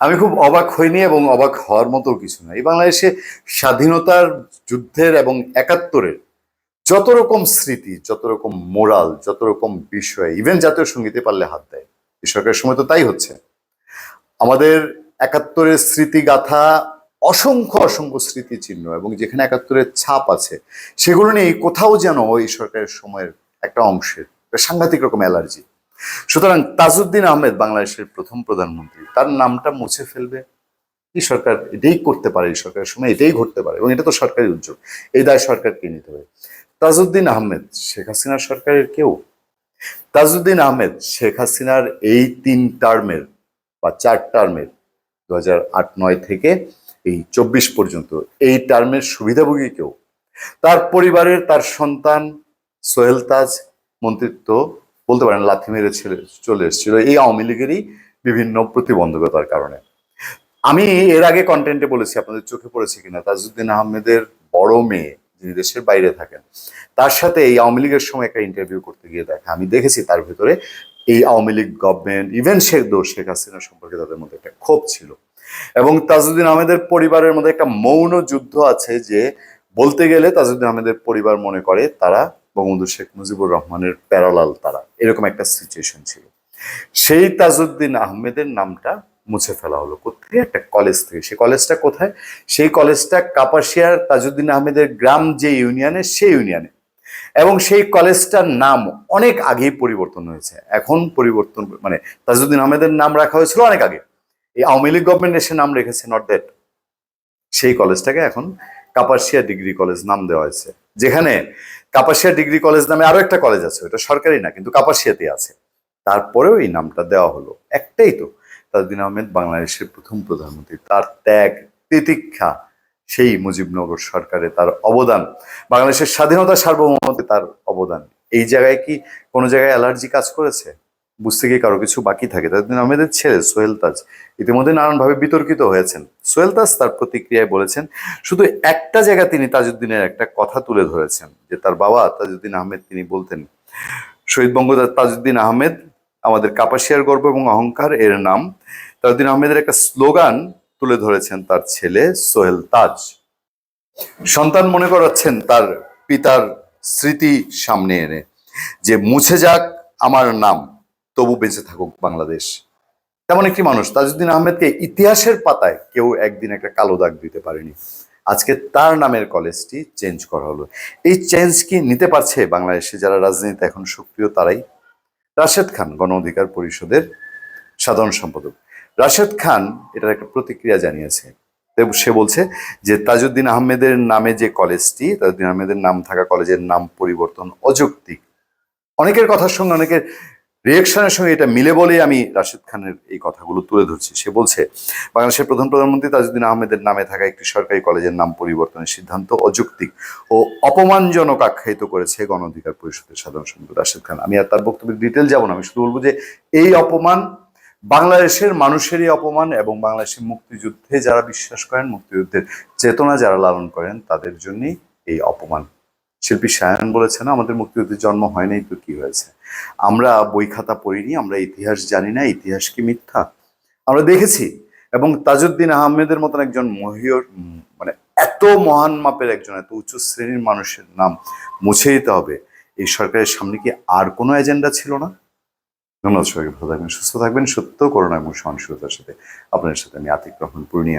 আমি খুব অবাক হইনি এবং অবাক হওয়ার মতো কিছু না। এই বাংলাদেশে স্বাধীনতার যুদ্ধের এবং একাত্তরের যত রকম স্মৃতি, যত রকম মোরাল, যত রকম বিষয় ইভেন জাতীয় সঙ্গীতে পারলে হাত দেয়। এই সরকারের সময় তো তাই হচ্ছে। আমাদের একাত্তরের স্মৃতিগাথা অসংখ্য অসংখ্য স্মৃতিচিহ্ন এবং যেখানে একাত্তরের ছাপ আছে, সেগুলো নিয়ে কোথাও যেন এই সরকারের সময়ের একটা অংশের সাংঘাতিক রকম অ্যালার্জি। সুতরাং তাজউদ্দিন আহমেদ বাংলাদেশের প্রথম প্রধানমন্ত্রী। তার নামটা মুছে ফেলবে। এই সরকার এটাই করতে পারে, এই সরকারের সময় এটাই ঘটতে পারে এবং এটা তো সরকারি উদ্যোগ। এই দায় সরকারকে নিতে হবে। তাজউদ্দিন আহমেদ, শেখ হাসিনার সরকারের কেউ? তাজউদ্দিন আহমেদ, শেখ হাসিনার এই তিন টার্মের বা চার টার্মের দু আট নয় থেকে এই চব্বিশ পর্যন্ত এই টার্মের সুবিধাভোগী কেউ? তার পরিবারের তার সন্তান সোহেল তাজ, মন্ত্রিত্ব বলতে পারেন লাথি মেরে ছেলে চলে এসেছিল। এই আওয়ামী লীগেরই বিভিন্ন প্রতিবন্ধকতার কারণে। আমি এর আগে কন্টেন্টে বলেছি, আপনাদের চোখে পড়েছে কিনা? তাজউদ্দিন আহমেদের বড় মেয়ে, যিনি দেশের বাইরে থাকেন, তার সাথে এই আওয়ামী লীগের সময় একটা ইন্টারভিউ করতে গিয়ে দেখা। আমি দেখেছি তার ভিতরে এই আওয়ামী লীগ গভর্নমেন্ট ইভেন শেখ দোষ শেখ হাসিনা সম্পর্কে তাদের মধ্যে একটা ক্ষোভ ছিল। এবং তাজউদ্দিন আহমেদের পরিবারের মধ্যে একটা মৌন যুদ্ধ আছে যে, বলতে গেলে তাজউদ্দিন আহমেদের পরিবার মনে করে তারা বঙ্গবন্ধু শেখ মুজিবুর রহমানের প্যারালাল তারা। এরকম একটা সিচুয়েশন ছিল। সেই তাজউদ্দিন আহমেদের নামটা মুছে ফেলা হলো। কোথায়? একটা কলেজ থেকে। সেই কলেজটা কোথায়? সেই কলেজটা কাপাসিয়ার তাজউদ্দিন আহমেদের গ্রাম যে ইউনিয়নে সেই ইউনিয়নে এবং সেই কলেজটার নাম অনেক আগেই পরিবর্তন হয়েছে। এখন পরিবর্তন মানে তাজউদ্দিন আহমেদের নাম রাখা হয়েছিল অনেক আগে। এই আওয়ামী লীগ গভর্নমেন্ট এসে নাম রেখেছে নট দ্যাট সেই কলেজটাকে এখন কাপাসিয়া ডিগ্রি কলেজ নাম দেওয়া হয়েছে। যেখানে কাপাসিয়া ডিগ্রি কলেজ নামে আরও একটা কলেজ আছে, ওটা সরকারি না, কিন্তু কাপাসিয়াতে আছে। তারপরেও এই নামটা দেওয়া হলো। একটাই তো, তাজউদ্দিন আহমেদ বাংলাদেশের প্রথম প্রধানমন্ত্রী। তার ত্যাগ, তিতিক্ষা, সেই মুজিবনগর সরকারে তার অবদান, বাংলাদেশের স্বাধীনতা সার্বভৌমত্বে তার অবদান। এই জায়গায় কি কোনো জায়গায় অ্যালার্জি কাজ করেছে? বুঝতে গিয়ে কারও কিছু বাকি থাকে। তাজউদ্দিন আহমেদের ছেলে সোহেল তাজ। ইতিমধ্যে নানানভাবে বিতর্কিত হয়েছেন। সোহেল তাজ তার প্রতিক্রিয়ায় বলেছেন, শুধু একটা জায়গা তিনি তাজউদ্দিনের একটা কথা তুলে ধরেছেন, যে তার বাবা তাজউদ্দিন আহমেদ তিনি বলতেন, শহীদ বঙ্গ তাজউদ্দিন আহমেদ আমাদের কাপাসিয়ার গর্ব এবং অহংকার, এর নাম তাজউদ্দিন আহমেদের একটা স্লোগান তুলে ধরেছেন তার ছেলে সোহেল তাজ। সন্তান মনে করাচ্ছেন তার পিতার স্মৃতি সামনে এনে, যে মুছে যাক আমার নাম। তবু বেঁচে থাকুক বাংলাদেশ। তেমন একটি মানুষ, তাজউদ্দিন আহমেদকে ইতিহাসের পাতায় কেউ একদিন একটা কালো দাগ দিতে পারেনি। আজকে তার নামের কলেজটি চেঞ্জ করা হলো। এই চেঞ্জ কি নিতে পারছে বাংলাদেশে যারা রাজনীতিতে এখন সক্রিয়, তারাই? রাশেদ খান, গণ অধিকার পরিষদের সাধারণ সম্পাদক। রাশেদ খান এটার একটা প্রতিক্রিয়া জানিয়েছে। সে বলছে যে, তাজউদ্দিন আহমেদের নামে যে কলেজটি, তাজউদ্দিন আহমেদের নাম থাকা কলেজের নাম পরিবর্তন অযৌক্তিক। অনেকের কথার সঙ্গে অনেকের রিয়েকশনের সঙ্গে এটা মিলে বলেই আমি রাশেদ খানের এই কথাগুলো তুলে ধরছি। সে বলছে, বাংলাদেশের প্রধান প্রধানমন্ত্রী তাজউদ্দিন আহমেদের নামে থাকা একটি সরকারি কলেজের নাম পরিবর্তনের সিদ্ধান্ত অযৌক্তিক ও অপমানজনক আখ্যায়িত করেছে গণ অধিকার পরিষদের সাধারণ সম্পাদক রাশেদ খান। আমি আর তার বক্তব্যের ডিটেল যাব না, আমি শুধু বলব যে এই অপমান বাংলাদেশের মানুষেরই অপমান এবং বাংলাদেশের মুক্তিযুদ্ধে যারা বিশ্বাস করেন, মুক্তিযুদ্ধের চেতনা যারা লালন করেন, তাদের জন্যই এই অপমান। শিল্পী সায়ন বলেছে না আমাদের মুক্তিযুদ্ধের জন্ম হয় নাই তো কি হয়েছে? আমরা বই খাতা পড়িনি, আমরা ইতিহাস জানি না, ইতিহাস কি মিথ্যা? আমরা দেখেছি, এবং তাজউদ্দিন আহমেদের মতন একজন মহিয়র মানে এত মহান মাপের একজন, এত উচ্চ শ্রেণির মানুষের নাম মুছে দিতে হবে। এই সরকারের সামনে কি আর কোনো এজেন্ডা ছিল না? ধন্যবাদ সবাইকে, ভালো থাকবেন, সুস্থ থাকবেন, সত্য করোনা এবং সহনশীলতার সাথে আপনাদের সাথে আমি আতিক রহমান, পূর্ণিয়া।